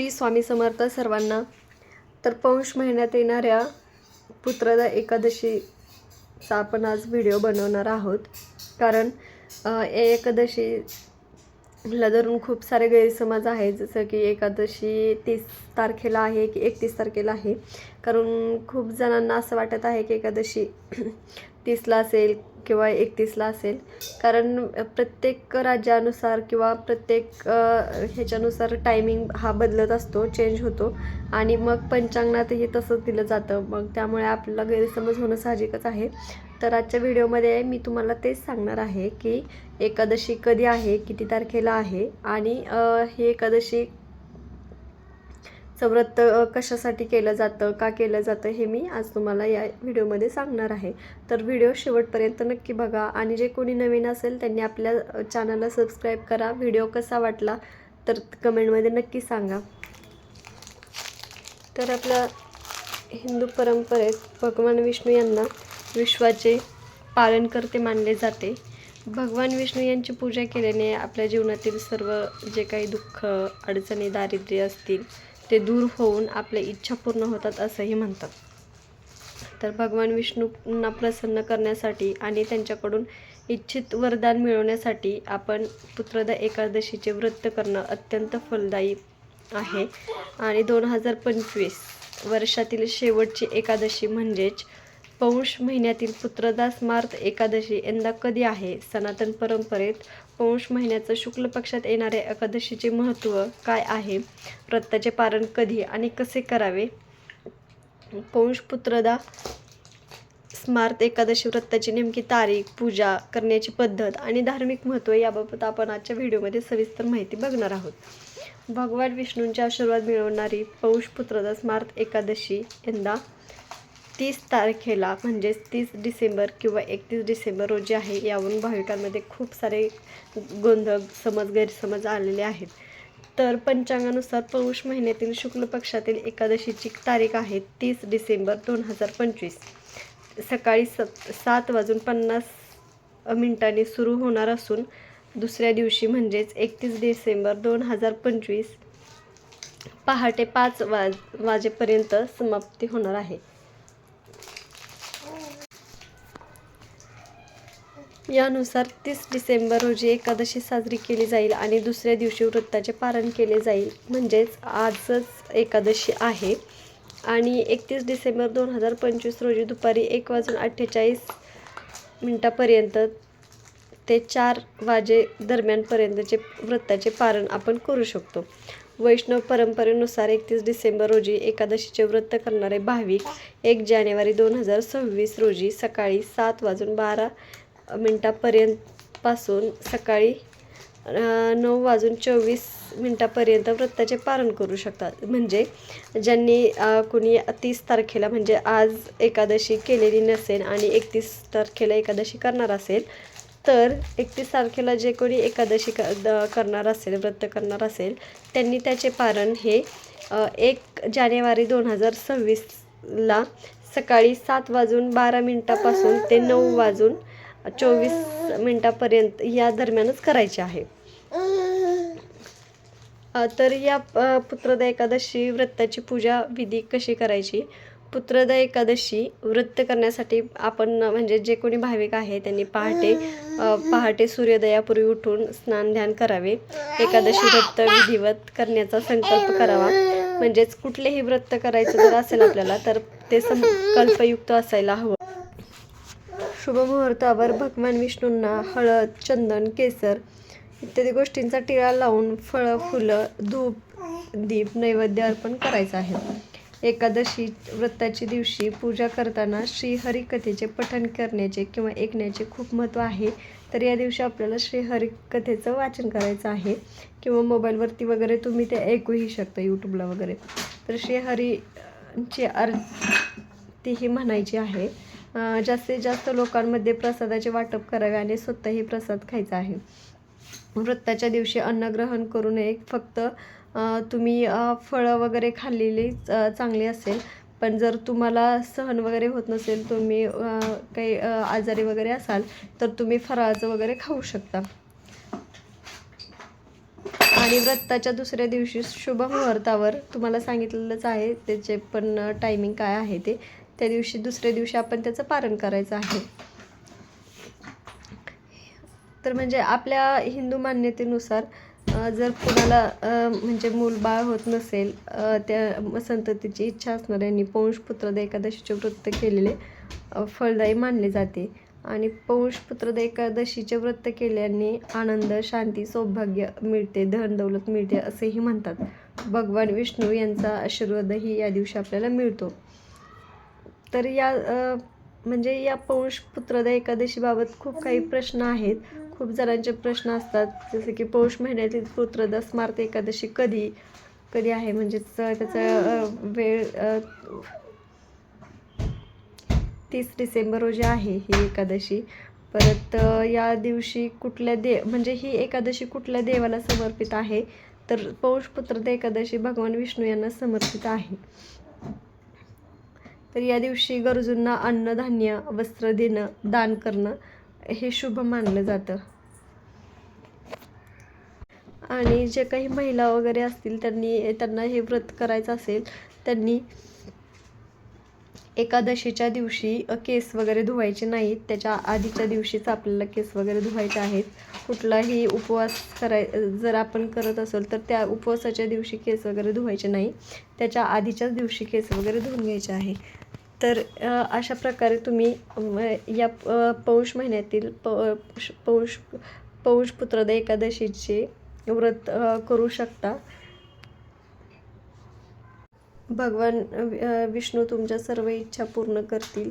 श्री स्वामी समर्थ सर्वांना तर पौष महिन्यात येणाऱ्या पुत्रदा एकादशीचा आपण आज व्हिडिओ बनवणार आहोत. कारण अ, या एकादशीला धरून खूप सारे गैरसमज आहेत. जसं की एकादशी तीस तारखेला आहे की एकतीस तारखेला आहे. कारण खूप जणांना असं वाटत आहे की एकादशी तीसला असेल किंवा एकतीसला असेल. कारण प्रत्येक राज्यानुसार किंवा प्रत्येक ह्याच्यानुसार टायमिंग हा बदलत असतो चेंज होतो. आणि मग पंचांगणातही तसंच दिलं जातं. मग त्यामुळे आपल्याला गैरसमज होणं साहजिकच आहे. तर आजच्या व्हिडिओमध्ये मी तुम्हाला तेच सांगणार आहे की एकादशी कधी आहे किती तारखेला आहे आणि हे ही एकादशी व्रत कशासाठी केलं जातं का केलं जातं हे मी आज तुम्हाला या व्हिडिओमध्ये सांगणार आहे. तर व्हिडिओ शेवटपर्यंत नक्की बघा आणि जे कोणी नवीन असेल त्यांनी आपल्या चॅनलला सबस्क्राईब करा. व्हिडिओ कसा वाटला तर कमेंटमध्ये नक्की सांगा. तर आपल्या हिंदू परंपरेत भगवान विष्णू यांना विश्वाचे पालनकर्ते मानले जाते. भगवान विष्णू यांची पूजा केल्याने आपल्या जीवनातील सर्व जे काही दुःख अडचणी दारिद्र्य असतील ते दूर होऊन आपल्या इच्छा पूर्ण होतात असंही म्हणतात. तर भगवान विष्णूंना प्रसन्न करण्यासाठी आणि त्यांच्याकडून इच्छित वरदान मिळवण्यासाठी आपण पुत्रदा एकादशीचे व्रत करणं अत्यंत फलदायी आहे. आणि दोन हजार पंचवीस वर्षातील शेवटची एकादशी म्हणजेच पौष महिन्यातील पुत्रदा स्मार्त एकादशी यंदा कधी आहे? सनातन परंपरेत पौष महिन्याचं शुक्ल पक्षात येणाऱ्या एकादशीचे महत्त्व काय आहे? व्रताचे पारण कधी आणि कसे करावे? पौष पुत्रदा स्मार्त एकादशी व्रताची नेमकी तारीख पूजा करण्याची पद्धत आणि धार्मिक महत्त्व याबाबत आपण आजच्या व्हिडिओमध्ये सविस्तर माहिती बघणार आहोत. भगवान विष्णूंचे आशीर्वाद मिळवणारी पौष पुत्रदा स्मार्त एकादशी यंदा तीस तारखेला म्हणजेच तीस डिसेंबर किंवा एकतीस डिसेंबर रोजी आहे यावरून भाविकांमध्ये खूप सारे गोंधळ समज गैरसमज आलेले आहेत. तर पंचांगानुसार पौष महिन्यातील शुक्ल पक्षातील एकादशीची तारीख आहे तीस डिसेंबर दोन हजार पंचवीस. सकाळी सत सात वाजून पन्नास मिनिटांनी सुरू होणार असून दुसऱ्या दिवशी म्हणजेच एकतीस डिसेंबर दोन हजार पंचवीस पहाटे पाच वाज वाजेपर्यंत समाप्ती होणार आहे. यानुसार तीस डिसेंबर रोजी एकादशी साजरी केली जाईल आणि दुसऱ्या दिवशी व्रताचे पारण केले जाईल. म्हणजेच आजच एकादशी आहे. आणि एकतीस डिसेंबर दोन हजार पंचवीस रोजी दुपारी एक वाजून अठ्ठेचाळीस मिनटापर्यंत ते चार वाजे दरम्यानपर्यंतचे व्रताचे पारण आपण करू शकतो. वैष्णव परंपरेनुसार एकतीस डिसेंबर रोजी एकादशीचे व्रत करणारे भाविक एक जानेवारी दोन हजार सव्वीस रोजी सकाळी सात वाजून बारा मिनटापर्यंत पासून सकाळी नऊ वाजून चोवीस मिनटापर्यंत व्रताचे पारण करू शकतात. म्हणजे ज्यांनी कुणी तीस तारखेला म्हणजे आज एकादशी केलेली नसेल आणि एकतीस तारखेला एकादशी करणार असेल तर एकतीस तारखेला जे कोणी एकादशी द- करणार असेल व्रत करणार असेल त्यांनी त्याचे पारण हे एक जानेवारी दोन हजार सव्वीसला सकाळी सात वाजून बारा मिनटापासून ते नऊ वाजून चोवीस मिनटापर्यंत या दरम्यानच करायचे आहे. तर या पुत्रदा एकादशी व्रताची पूजा विधी कशी करायची? पुत्रदा एकादशी व्रत करण्यासाठी आपण म्हणजे जे कोणी भाविक आहे त्यांनी पहाटे पहाटे सूर्योदयापूर्वी उठून स्नान ध्यान करावे. एकादशी व्रत विधिवत करण्याचा संकल्प करावा. म्हणजेच कुठलेही व्रत करायचं जर असेल आपल्याला तर ते संकल्पयुक्त असायला हवं. शुभमुहूर्तावर भगवान विष्णूंना हळद चंदन केसर इत्यादी गोष्टींचा टिळा लावून फळं फुलं धूप दीप नैवेद्य अर्पण करायचं आहे. एकादशी व्रताच्या दिवशी पूजा करताना श्रीहरिकथेचे पठण करण्याचे किंवा ऐकण्याचे खूप महत्त्व आहे. तर या दिवशी आपल्याला श्रीहरी कथेचं वाचन करायचं आहे किंवा मोबाईलवरती वगैरे तुम्ही ते ऐकूही शकता यूट्यूबला वगैरे. तर श्रीहरीची आरतीही म्हणायची आहे. जास्तीत जास्त लोकांमध्ये प्रसादाचे वाटप करावे आणि स्वतःही प्रसाद खायचा आहे. व्रताच्या दिवशी अन्नग्रहण करू नये फक्त तुम्ही फळं वगैरे खाल्लेली चांगली असेल. पण जर तुम्हाला सहन वगैरे होत नसेल तुम्ही काही आजारी वगैरे असाल तर तुम्ही फराळाचं वगैरे खाऊ शकता. आणि व्रताच्या दुसऱ्या दिवशी शुभ मुहूर्तावर तुम्हाला सांगितलेलंच आहे त्याचे पण टायमिंग काय आहे ते. त्या दिवशी दुसऱ्या दिवशी आपण त्याचं पारण करायचं आहे. तर म्हणजे आपल्या हिंदू मान्यतेनुसार जर कुणाला म्हणजे मूल बाळ होत नसेल त्या संततीची इच्छा असणाऱ्यांनी पौंशपुत्रद एकादशीचे व्रत केलेले फळदायी मानले जाते. आणि पौंशपुत्रद एकादशीचे व्रत केल्याने आनंद शांती सौभाग्य मिळते धन दौलत मिळते असेही म्हणतात. भगवान विष्णू यांचा आशीर्वादही या दिवशी आपल्याला मिळतो. तर या म्हणजे या पौंशपुत्रद एकादशीबाबत खूप काही प्रश्न आहेत. खूप जणांचे प्रश्न असतात. जसे की पौष महिन्यातील पुत्रदा स्मार्त एकादशी कधी कधी आहे? म्हणजेच त्याचा वेळ तीस डिसेंबर रोजी आहे ही एकादशी. परत या दिवशी कुठल्या दे म्हणजे ही एकादशी कुठल्या देवाला समर्पित आहे? तर पौषपुत्र एकादशी भगवान विष्णू यांना समर्पित आहे. तर या दिवशी गरजूंना अन्नधान्य वस्त्र देणं दान करणं हे शुभ मानलं जातं. आणि जे काही महिला वगैरे असतील त्यांनी त्यांना हे व्रत करायचं असेल त्यांनी एकादशीच्या दिवशी केस वगैरे धुवायचे नाहीत. त्याच्या आधीच्या दिवशीच आपल्याला केस वगैरे धुवायचे आहेत. कुठलाही उपवास कराय जर आपण करत असेल तर त्या उपवासाच्या दिवशी केस वगैरे धुवायचे नाही. त्याच्या आधीच्याच दिवशी केस वगैरे धुवून घ्यायचे आहे. तर अशा प्रकारे तुम्ही या पौष महिन्यातील प पौष पौष पुत्रदा एकादशीचे व्रत करू शकता. भगवान विष्णू तुमच्या सर्व इच्छा पूर्ण करतील.